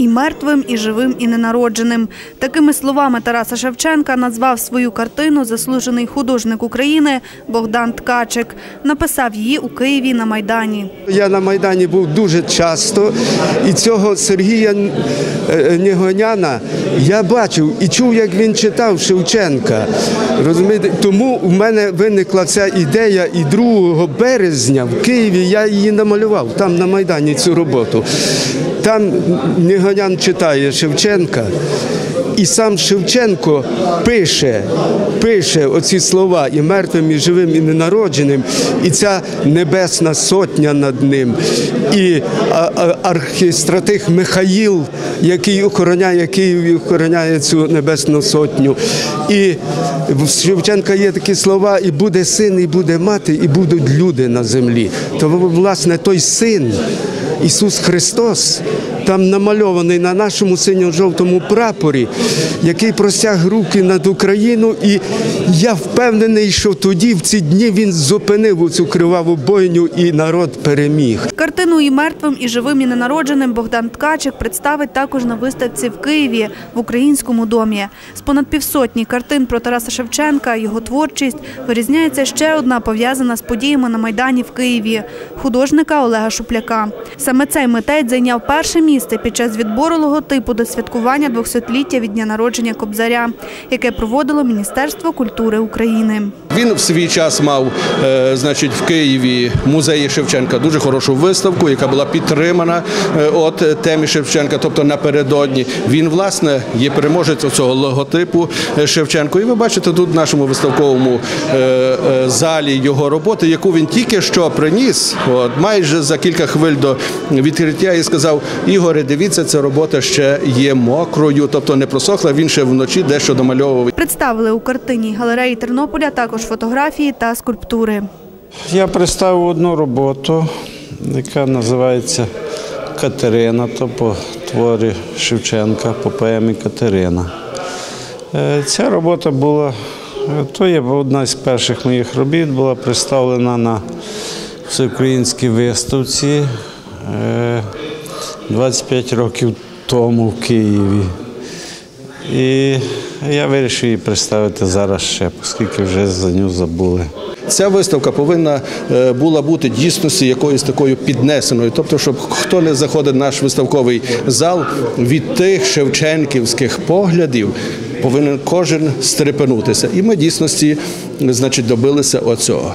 і мертвим, і живим, і ненародженим. Такими словами Тараса Шевченка назвав свою картину заслужений художник України Богдан Ткачик. Написав її у Києві на Майдані. Я на Майдані був дуже часто, і цього Сергія Нігоняна я бачив і чув, як він читав Шевченка. Розумієте? Тому в мене виникла ця ідея, і 2 березня в Києві я її намалював, там на Майдані цю роботу. Там Нігонян читає Шевченка. І сам Шевченко пише, пише оці слова і мертвим, і живим, і ненародженим, і ця небесна сотня над ним, і архістратих Михаїл, який охороняє Київ і охороняє цю небесну сотню. І в Шевченка є такі слова: і буде син, і буде мати, і будуть люди на землі. То власне той син. Ісус Христос там намальований на нашому синьо-жовтому прапорі, який простяг руки над Україну. І я впевнений, що тоді, в ці дні, він зупинив цю криваву бойню і народ переміг. Картину і мертвим, і живим, і ненародженим Богдан Ткачик представить також на виставці в Києві в Українському домі. З понад півсотні картин про Тараса Шевченка, його творчість вирізняється ще одна пов'язана з подіями на Майдані в Києві художника Олега Шупляка. Саме цей митець зайняв перше місце під час відбору логотипу до святкування 200-ліття від дня народження Кобзаря, яке проводило Міністерство культури України. Він в свій час мав, е, значить, в Києві музеї Шевченка дуже хорошу виставку, яка була підтримана е, от темі Шевченка. Тобто напередодні він власне є переможець цього логотипу е, Шевченко. І ви бачите тут в нашому виставковому е, е, залі його роботи, яку він тільки що приніс, от майже за кілька хвиль до відкриття, і сказав: Ігоре, дивіться, ця робота ще є мокрою, тобто не просохла. Він ще вночі дещо домальовував. Представили у картині галереї Тернополя також фотографії та скульптури. Я представив одну роботу, яка називається Катерина, то по творі Шевченка, по поемі Катерина. Е, Ця робота була, то є одна з перших моїх робіт, була представлена на всеукраїнській виставці е, 25 років тому в Києві. І я вирішив її представити зараз ще, оскільки вже за нього забули. Ця виставка повинна е, була бути дійсності якоюсь такою піднесеною. Тобто, щоб хто не заходить в наш виставковий зал від тих шевченківських поглядів. Повинен кожен стрепенутися, і ми дійсності, значить, добилися оцього.